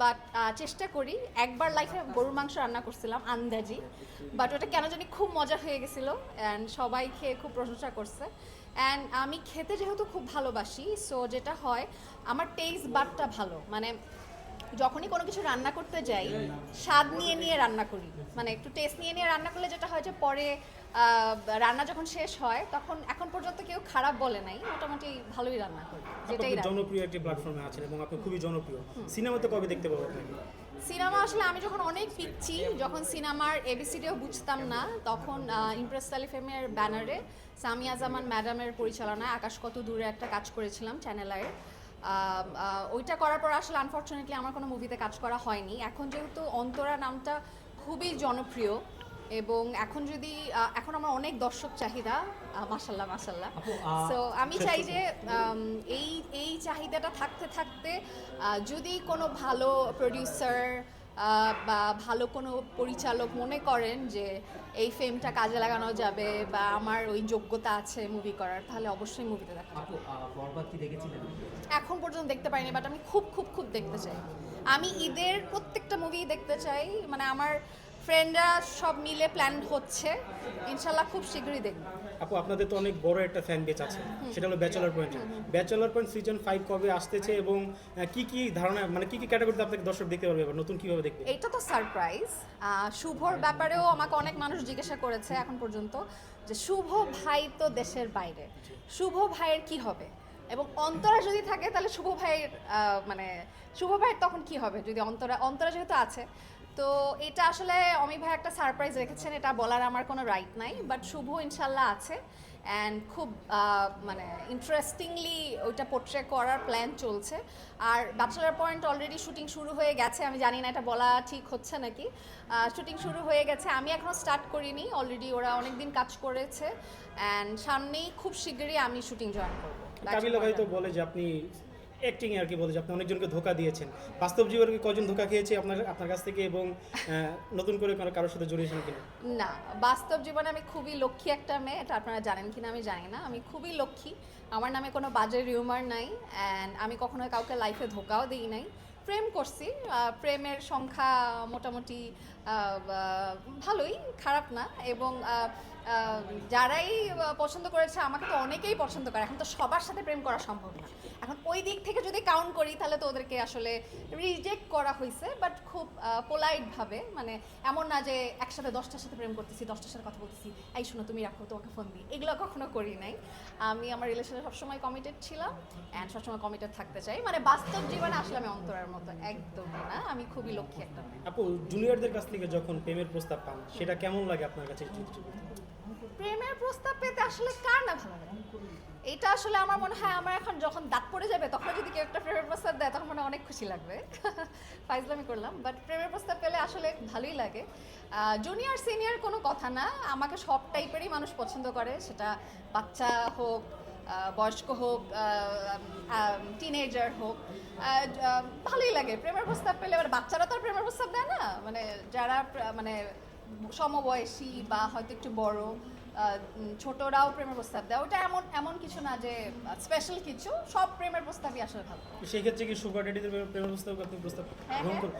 But চেষ্টা করি। একবার লাইফে গরুর মাংস রান্না করছিলাম, আন্দাজি। বাট ওটা কেন জানি খুব মজা হয়ে গেছিল অ্যান্ড সবাই খেয়ে খুব প্রশংসা করছে। অ্যান্ড আমি খেতে যেহেতু খুব ভালোবাসি সো যেটা হয়, আমার টেস্ট বাটটা ভালো। মানে যখনই কোনো কিছু রান্না করতে যাই, স্বাদ নিয়ে নিয়ে রান্না করি। মানে একটু টেস্ট নিয়ে নিয়ে রান্না করলে যেটা হয় যে, পরে রান্না যখন শেষ হয় তখন এখন পর্যন্ত কেউ খারাপ বলে নাই। মোটামুটি ভালোই রান্না করি যেটাই জনপ্রিয় একটি প্লাটফর্মে আছেন এবং আপনি খুবই জনপ্রিয়। সিনেমাতে কবে দেখতে পাবো আপনাকে সিনেমা আসলে আমি যখন অনেক পিচ্ছি যখন সিনেমার এবিসিডিও বুঝতাম না তখন ইমপ্রেস তালিফেমের ব্যানারে সামিয়া জামান ম্যাডামের পরিচালনায় আকাশ কত দূরে একটা কাজ করেছিলাম চ্যানেল আয়ের ওইটা করার পর আসলে আনফর্চুনেটলি আমার কোনো মুভিতে কাজ করা হয়নি। এখন যেহেতু অন্তরা নামটা খুবই জনপ্রিয় এবং এখন যদি এখন আমার অনেক দর্শক চাহিদা মাসাল্লাহ মাসাল্লাহ সো আমি চাই যে এই এই চাহিদাটা থাকতে থাকতে যদি কোনো ভালো প্রডিউসার বা ভালো কোনো পরিচালক মনে করেন যে এই ফেমটা কাজে লাগানো যাবে বা আমার ওই যোগ্যতা আছে মুভি করার তাহলে অবশ্যই মুভিতে দেখা এখন পর্যন্ত দেখতে পারিনি বাট আমি খুব খুব খুব দেখতে চাই। আমি ঈদের প্রত্যেকটা মুভি দেখতে চাই মানে আমার ফ্রেন্ডরা সব মিলে প্ল্যান হচ্ছে। ইনশাল্লাহ খুব শীঘ্রই দেখব। আপু আপনাদের তো অনেক বড় একটা ফ্যান বেচ আছে। সেটা হলো bachelor point bachelor point season five কবে আসতেছে এবং কি কি ধারণা মানে কি কি ক্যাটাগরিতে আপনাকে দর্শক দেখতে পারবে এবার? নতুন কীভাবে দেখবে? এটা তো সারপ্রাইজ শুভর ব্যাপারেও আমাকে অনেক মানুষ জিজ্ঞাসা করেছে এখন পর্যন্ত যে শুভ ভাই তো দেশের বাইরে। শুভ ভাইয়ের কি হবে? এবং অন্তরা যদি থাকে তাহলে শুভ ভাইয়ের মানে শুভ ভাইয়ের তখন কি হবে? যদি অন্তরা অন্তরা যেহেতু আছে তো এটা আসলে অমি ভাই একটা সারপ্রাইজ রেখেছেন এটা বলার আমার কোনো রাইট নাই বাট শুভ ইনশাল্লাহ আছে। অ্যান্ড খুব মানে ইন্টারেস্টিংলি ওইটা পোট্রে করার প্ল্যান চলছে। আর ব্যাচেলার পয়েন্ট অলরেডি শুটিং শুরু হয়ে গেছে আমি জানি না এটা বলা ঠিক হচ্ছে নাকি। শুটিং শুরু হয়ে গেছে আমি এখনও স্টার্ট করিনি অলরেডি ওরা অনেক দিন কাজ করেছে। অ্যান্ড সামনেই খুব শীঘ্রই আমি শুটিং জয়েন করব। কাবিলা ভাই তো বলে যে আপনি অ্যাক্টিং আর কি বলে যে আপনি অনেকজনকে ধোকা দিয়েছেন। বাস্তব জীবনে কি কজন ধোকা খেয়েছে আপনার আপনার কাছ থেকে এবং নতুন করে কোনো কারোর সাথে জড়িয়েছেন কিনা? না, বাস্তব জীবনে আমি খুবই লক্ষ্মী একটা মেয়ে, এটা আপনারা জানেন কিনা আমি জানি না। আমি খুবই লক্ষ্মী, আমার নামে কোনো বাজে রিউমার নাই অ্যান্ড আমি কখনো কাউকে লাইফে ধোকাও দিই নাই। প্রেম করছি প্রেমের সংখ্যা মোটামুটি ভালোই, খারাপ না এবং যারাই পছন্দ করেছে আমাকে তো অনেকেই পছন্দ করে, এখন তো সবার সাথে প্রেম করা সম্ভব না। এখন ওই দিক থেকে যদি কাউন্ট করি তাহলে তো ওদেরকে আসলে রিজেক্ট করা হয়েছে বাট খুব পোলাইট ভাবে মানে এমন না যে একসাথে দশটার সাথে প্রেম করতেছি দশটার সাথে কথা বলতেছি এই শোনো তুমি রাখো তোমাকে ফোন দিই। এগুলো কখনো করি নাই। আমি আমার রিলেশনে সবসময় কমিটেড ছিলাম অ্যান্ড সবসময় কমিটেড থাকতে চাই। মানে বাস্তব জীবনে আসলে আমি অন্তরার মতো একদম না। আমি খুবই লক্ষ্মী একটা। আপু জুনিয়রদের কাছ থেকে যখন প্রেমের প্রস্তাব পান সেটা কেমন লাগে আপনার কাছে। প্রেমের প্রস্তাব পেতে আসলে কার না ভালো লাগে? এটা আসলে আমার মনে হয় আমার এখন যখন দাঁত পড়ে যাবে, তখন যদি কেউ একটা প্রেমের প্রস্তাব দেয়, তখন মনে অনেক খুশি লাগবে। ফাইজলামি করলাম। বাট প্রেমের প্রস্তাব পেলে আসলে ভালোই লাগে। জুনিয়র সিনিয়র কোনো কথা না। আমাকে সব টাইপেরই মানুষ পছন্দ করে। সেটা বাচ্চা হোক বয়স্ক হোক টিনেজার হোক। ভালোই লাগে। প্রেমের প্রস্তাব পেলে এবার বাচ্চারা তো আর প্রেমের প্রস্তাব দেয় না। মানে যারা মানে সমবয়সী বা হয়তো একটু বড় ছোটরাও প্রেমের প্রস্তাব দেয় ওটা এমন এমন কিছু না যে স্পেশাল কিছু সব প্রেমের প্রস্তাবই আসলে ভালো তো সেই ক্ষেত্রে কি সুগার ড্যাডিদের প্রেমের প্রস্তাব আপনি প্রস্তাব হ্যাঁ, গ্রহণ হ্যাঁ। করবেন